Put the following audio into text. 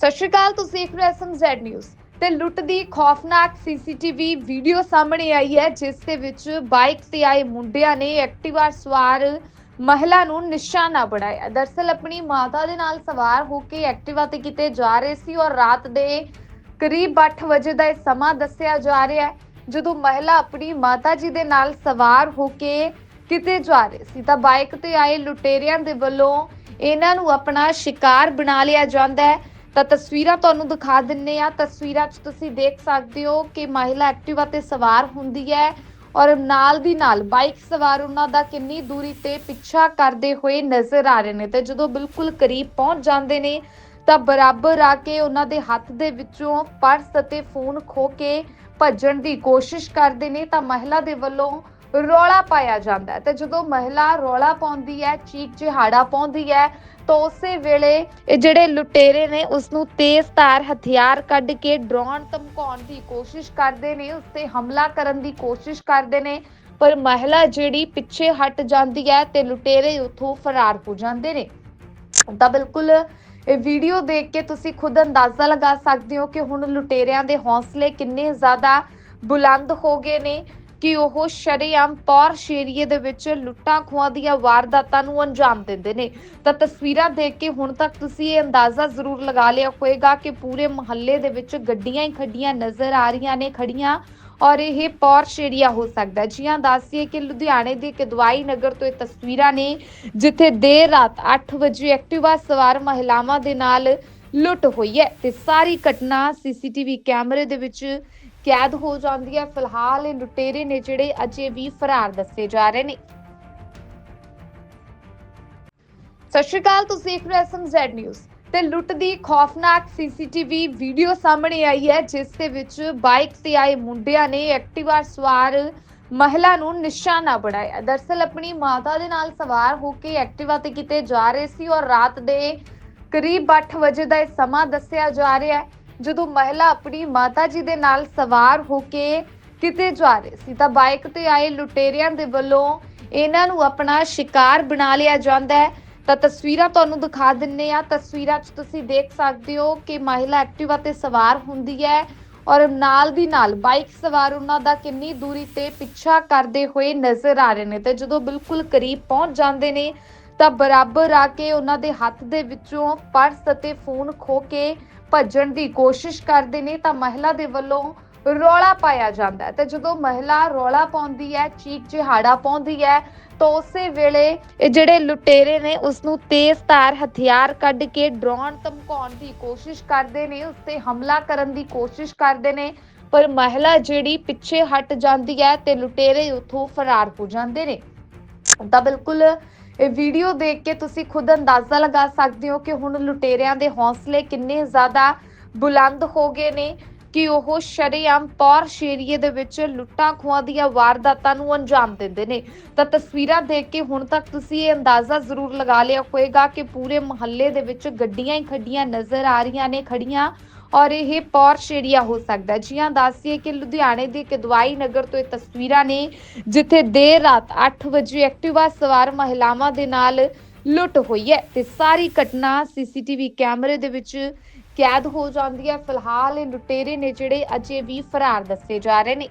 ਸਤਿ ਸ਼੍ਰੀ ਅਕਾਲ, ਤੁਸੀਂ ਦੇਖ ਰਹੇ ਹੋ ਐਸਐਮਜ਼ੈਡ ਨਿਊਜ਼ ਤੇ ਲੁੱਟ ਦੀ ਖੌਫਨਾਕ ਸੀਸੀਟੀਵੀ ਵੀਡੀਓ ਸਾਹਮਣੇ ਆਈ ਹੈ, ਜਿਸ ਦੇ ਵਿੱਚ ਬਾਈਕ ਤੇ ਆਏ ਮੁੰਡਿਆਂ ਨੇ ਐਕਟਿਵਾ ਸਵਾਰ ਮਹਿਲਾ ਨੂੰ ਨਿਸ਼ਾਨਾ ਬਣਾਇਆ। ਦਰਸਲ ਆਪਣੀ ਮਾਤਾ ਦੇ ਨਾਲ ਸਵਾਰ ਹੋ ਕੇ ਐਕਟਿਵਾ ਤੇ ਕਿਤੇ ਜਾ ਰਹੇ ਸੀ ਔਰ ਰਾਤ ਦੇ ਕਰੀਬ 8 ਵਜੇ ਦਾ ਇਹ ਸਮਾਂ ਦੱਸਿਆ ਜਾ ਰਿਹਾ ਹੈ। ਜਦੋਂ ਮਹਿਲਾ ਆਪਣੀ ਮਾਤਾ ਜੀ ਦੇ ਨਾਲ ਸਵਾਰ ਹੋ ਕੇ ਕਿਤੇ ਜਾ ਰਹੇ ਸੀ, ਤਾਂ ਬਾਈਕ ਤੇ ਆਏ ਲੁਟੇਰਿਆਂ ਦੇ ਵੱਲੋਂ ਇਹਨਾਂ ਨੂੰ ਆਪਣਾ ਸ਼ਿਕਾਰ ਬਣਾ ਲਿਆ ਜਾਂਦਾ ਹੈ। ਤਾਂ ਤਸਵੀਰਾਂ ਤੁਹਾਨੂੰ ਦਿਖਾ ਦਿੰਨੇ ਆ। ਤਸਵੀਰਾਂ 'ਚ ਤੁਸੀਂ ਦੇਖ ਸਕਦੇ ਹੋ ਕਿ ਮਹਿਲਾ ਐਕਟਿਵਾ ਤੇ ਸਵਾਰ ਹੁੰਦੀ ਹੈ ਔਰ ਨਾਲ ਦੀ ਨਾਲ ਬਾਈਕ ਸਵਾਰ ਉਹਨਾਂ ਦਾ ਕਿੰਨੀ ਦੂਰੀ ਤੇ ਪਿੱਛਾ ਕਰਦੇ ਹੋਏ ਨਜ਼ਰ ਆ ਰਹੇ ਨੇ ਤੇ ਜਦੋਂ ਬਿਲਕੁਲ ਕਰੀਬ ਪਹੁੰਚ ਜਾਂਦੇ ਨੇ ਤਾਂ ਬਰਾਬਰ ਆ ਕੇ ਉਹਨਾਂ ਦੇ ਹੱਥ ਦੇ ਵਿੱਚੋਂ ਪਰਸ ਅਤੇ ਫੋਨ ਖੋ ਕੇ ਭੱਜਣ ਦੀ ਕੋਸ਼ਿਸ਼ ਕਰਦੇ ਨੇ। ਤਾਂ ਮਹਿਲਾ ਦੇ ਵੱਲੋਂ ਰੌਲਾ ਪਾਇਆ ਜਾਂਦਾ ਹੈ। ਤੇ ਜਦੋਂ ਮਹਿਲਾ ਰੌਲਾ ਪਾਉਂਦੀ ਹੈ, ਚੀਕ ਚਿਹਾੜਾ ਪਾਉਂਦੀ ਹੈ, ਤਾਂ ਉਸੇ ਵੇਲੇ ਇਹ ਜਿਹੜੇ ਲੁਟੇਰੇ ਨੇ ਉਸ ਨੂੰ ਤੇਜ਼ ਹਥਿਆਰ ਕੱਢ ਕੇ ਡਰਾਉਣ, ਧਮਕਾਉਣ ਦੀ ਕੋਸ਼ਿਸ਼ ਕਰਦੇ ਨੇ ਉਸ ਤੇ ਹਮਲਾ ਕਰਨ ਦੀ ਕੋਸ਼ਿਸ਼ ਕਰਦੇ ਨੇ। ਪਰ ਮਹਿਲਾ ਜਿਹੜੀ ਪਿੱਛੇ ਹਟ ਜਾਂਦੀ ਹੈ ਤੇ ਲੁਟੇਰੇ ਉੱਥੋਂ ਫਰਾਰ ਹੋ ਜਾਂਦੇ ਨੇ। ਤਾਂ ਬਿਲਕੁਲ ਇਹ ਵੀਡੀਓ ਦੇਖ ਕੇ ਤੁਸੀਂ ਖੁਦ ਅੰਦਾਜ਼ਾ ਲਗਾ ਸਕਦੇ ਹੋ ਕਿ ਹੁਣ ਲੁਟੇਰਿਆਂ ਦੇ ਹੌਸਲੇ ਕਿੰਨੇ ਜ਼ਿਆਦਾ ਬੁਲੰਦ ਹੋ ਗਏ ਨੇ। ਕਿ ਉਹ ਸ਼ਰੇਆਮ ਪੌਰਸ਼ ਏਰੀਏ ਦੇ ਵਿੱਚ ਲੁੱਟਾਂ ਖੋਹਾਂ ਦੀਆਂ ਵਾਰਦਾਤਾਂ ਨੂੰ ਅੰਜਾਮ ਦਿੰਦੇ ਨੇ। ਤਾਂ ਤਸਵੀਰਾਂ ਦੇਖ ਕੇ ਹੁਣ ਤੱਕ ਤੁਸੀਂ ਇਹ ਅੰਦਾਜ਼ਾ ਜ਼ਰੂਰ ਲਗਾ ਲਿਆ ਹੋਵੇਗਾ ਕਿ ਪੂਰੇ ਮੁਹੱਲੇ ਦੇ ਵਿੱਚ ਗੱਡੀਆਂ ਹੀ ਖੱਡੀਆਂ ਨਜ਼ਰ ਆ ਰਹੀਆਂ ਨੇ, ਖੜੀਆਂ ਔਰ ਇਹ ਪੌਰਸ਼ ਏਰੀਆ ਹੋ ਸਕਦਾ ਹੈ। ਜੀ ਹਾਂ ਦੱਸੀਏ ਕਿ ਲੁਧਿਆਣੇ ਦੇ ਕਦਵਾਈ ਨਗਰ ਤੋਂ ਇਹ ਤਸਵੀਰਾਂ ਨੇ, ਜਿੱਥੇ ਦੇਰ ਰਾਤ 8 ਵਜੇ ਐਕਟਿਵਾ ਸਵਾਰ ਮਹਿਲਾਵਾਂ ਦੇ ਨਾਲ ਲੁੱਟ ਹੋਈ ਹੈ ਤੇ ਸਾਰੀ ਘਟਨਾ ਸੀਸੀਟੀਵੀ ਕੈਮਰੇ ਦੇ ਵਿੱਚ ਕੈਦ ਹੋ ਜਾਂਦੀ ਹੈ। ਫਿਲਹਾਲ ਇਹ ਲੁਟੇਰੇ ਨੇ ਜਿਹੜੇ ਅਜੇ ਵੀ ਫਰਾਰ ਦੱਸੇ ਜਾ ਰਹੇ ਨੇ। ਸਤਿ ਸ਼੍ਰੀ ਅਕਾਲ, ਤੁਸੀਂ ਦੇਖ ਰਹੇ ਹੋ ਐਸਐਮਜ਼ੈਡ ਨਿਊਜ਼। ਤੇ ਲੁੱਟ ਦੀ ਖੌਫਨਾਕ ਸੀਸੀਟੀਵੀ ਵੀਡੀਓ ਸਾਹਮਣੇ ਆਈ ਹੈ, ਜਿਸ ਦੇ ਵਿੱਚ ਬਾਈਕ ਤੇ ਆਏ ਮੁੰਡਿਆਂ ਨੇ ਐਕਟਿਵਾ ਸਵਾਰ ਮਹਿਲਾ ਨੂੰ ਨਿਸ਼ਾਨਾ ਬਣਾਇਆ। ਦਰਸਲ ਆਪਣੀ ਮਾਤਾ ਦੇ ਨਾਲ ਸਵਾਰ ਹੋ ਕੇ ਐਕਟਿਵਾ ਤੇ ਕਿਤੇ ਜਾ ਰਹੇ ਸੀ ਔਰ ਰਾਤ ਦੇ ਕਰੀਬ 8 ਵਜੇ ਦਾ ਇਹ ਸਮਾਂ ਦੱਸਿਆ ਜਾ ਰਿਹਾ ਹੈ। ਜਦੋਂ ਮਹਿਲਾ ਆਪਣੀ ਮਾਤਾ ਜੀ ਦੇ ਨਾਲ ਸਵਾਰ ਹੋ ਕੇ ਕਿਤੇ ਜਾ ਰਹੇ ਸੀ ਤਾਂ ਬਾਈਕ ਤੇ ਆਏ ਲੁਟੇਰਿਆਂ ਦੇ ਵੱਲੋਂ ਇਹਨਾਂ ਨੂੰ ਆਪਣਾ ਸ਼ਿਕਾਰ ਬਣਾ ਲਿਆ ਜਾਂਦਾ ਹੈ। ਤਾਂ ਤਸਵੀਰਾਂ ਤੁਹਾਨੂੰ ਦਿਖਾ ਦਿੰਨੇ ਆ ਤਸਵੀਰਾਂ 'ਚ ਤੁਸੀਂ ਦੇਖ ਸਕਦੇ ਹੋ ਕਿ ਮਹਿਲਾ ਐਕਟਿਵਾ ਤੇ ਸਵਾਰ ਹੁੰਦੀ ਹੈ ਔਰ ਨਾਲ ਦੀ ਨਾਲ ਬਾਈਕ ਸਵਾਰ ਉਹਨਾਂ ਦਾ ਕਿੰਨੀ ਦੂਰੀ ਤੇ ਪਿੱਛਾ ਕਰਦੇ ਹੋਏ ਨਜ਼ਰ ਆ ਰਹੇ ਨੇ ਤੇ ਜਦੋਂ ਬਿਲਕੁਲ ਕਰੀਬ ਪਹੁੰਚ ਜਾਂਦੇ ਨੇ ਤਾਂ ਬਰਾਬਰ ਆ ਕੇ ਉਹਨਾਂ ਦੇ ਹੱਥ ਦੇ ਵਿੱਚੋਂ ਪਰਸ ਅਤੇ ਫੋਨ ਖੋ ਕੇ ਭੱਜਣ ਦੀ ਕੋਸ਼ਿਸ਼ ਕਰਦੇ ਨੇ ਤਾਂ ਮਹਿਲਾ ਦੇ ਵੱਲੋਂ ਰੌਲਾ ਪਾਇਆ ਜਾਂਦਾ ਹੈ। ਤੇ ਜਦੋਂ ਮਹਿਲਾ ਰੌਲਾ ਪਾਉਂਦੀ ਹੈ, ਚੀਕ ਚਿਹਾੜਾ ਪਾਉਂਦੀ ਹੈ, ਤਾਂ ਉਸੇ ਵੇਲੇ ਇਹ ਜਿਹੜੇ ਲੁਟੇਰੇ ਨੇ ਉਸ ਨੂੰ ਤੇਜ਼ ਧਾਰ ਹਥਿਆਰ ਕੱਢ ਕੇ ਡਰਾਉਣ ਧਮਕਾਉਣ ਦੀ ਕੋਸ਼ਿਸ਼ ਕਰਦੇ ਨੇ ਉਸ ਤੇ ਹਮਲਾ ਕਰਨ ਦੀ ਕੋਸ਼ਿਸ਼ ਕਰਦੇ ਨੇ। ਪਰ ਮਹਿਲਾ ਜਿਹੜੀ ਪਿੱਛੇ ਹਟ ਜਾਂਦੀ ਹੈ ਤੇ ਲੁਟੇਰੇ ਉੱਥੋਂ ਫਰਾਰ ਹੋ ਜਾਂਦੇ ਨੇ। ਤਾਂ ਬਿਲਕੁਲ ਇਹ ਵੀਡੀਓ ਦੇਖ ਕੇ ਤੁਸੀਂ ਖੁਦ ਅੰਦਾਜ਼ਾ ਲਗਾ ਸਕਦੇ ਹੋ ਕਿ ਹੁਣ ਲੁਟੇਰਿਆਂ ਦੇ ਹੌਸਲੇ ਕਿੰਨੇ ਜ਼ਿਆਦਾ ਬੁਲੰਦ ਹੋ ਗਏ ਨੇ ਕਿ ਉਹ ਸ਼ਰੇਆਮ ਪੌਰਸ਼ ਏਰੀਏ ਦੇ ਵਿੱਚ ਲੁੱਟਾਂ ਖੋਹਾਂ ਦੀਆਂ ਵਾਰਦਾਤਾਂ ਨੂੰ ਅੰਜਾਮ ਦਿੰਦੇ ਨੇ। ਤਾਂ ਤਸਵੀਰਾਂ ਦੇਖ ਕੇ ਹੁਣ ਤੱਕ ਤੁਸੀਂ ਇਹ ਅੰਦਾਜ਼ਾ ਜ਼ਰੂਰ ਲਗਾ ਲਿਆ ਹੋਵੇਗਾ ਕਿ ਪੂਰੇ ਮੁਹੱਲੇ ਦੇ ਵਿੱਚ ਗੱਡੀਆਂ ਹੀ ਖੱਡੀਆਂ ਨਜ਼ਰ ਆ ਰਹੀਆਂ ਨੇ, ਖੜੀਆਂ ਔਰ ਇਹ ਪੌਰਸ਼ ਏਰੀਆ ਹੋ ਸਕਦਾ ਹੈ। ਜੀ ਹਾਂ ਦੱਸੀਏ ਕਿ ਲੁਧਿਆਣੇ ਦੇ ਕਦਵਾਈ ਨਗਰ ਤੋਂ ਇਹ ਤਸਵੀਰਾਂ ਨੇ, ਜਿੱਥੇ ਦੇਰ ਰਾਤ 8 ਵਜੇ ਐਕਟਿਵਾ ਸਵਾਰ ਮਹਿਲਾਵਾਂ ਦੇ ਨਾਲ ਲੁੱਟ ਹੋਈ ਹੈ ਤੇ ਸਾਰੀ ਘਟਨਾ ਸੀਸੀਟੀਵੀ ਕੈਮਰੇ ਦੇ ਵਿੱਚ ਕੈਦ ਹੋ ਜਾਂਦੀ ਹੈ। ਫਿਲਹਾਲ ਇਹ ਲੁਟੇਰੇ ਨੇ ਜਿਹੜੇ ਅਜੇ ਵੀ ਫਰਾਰ ਦੱਸੇ ਜਾ ਰਹੇ ਨੇ।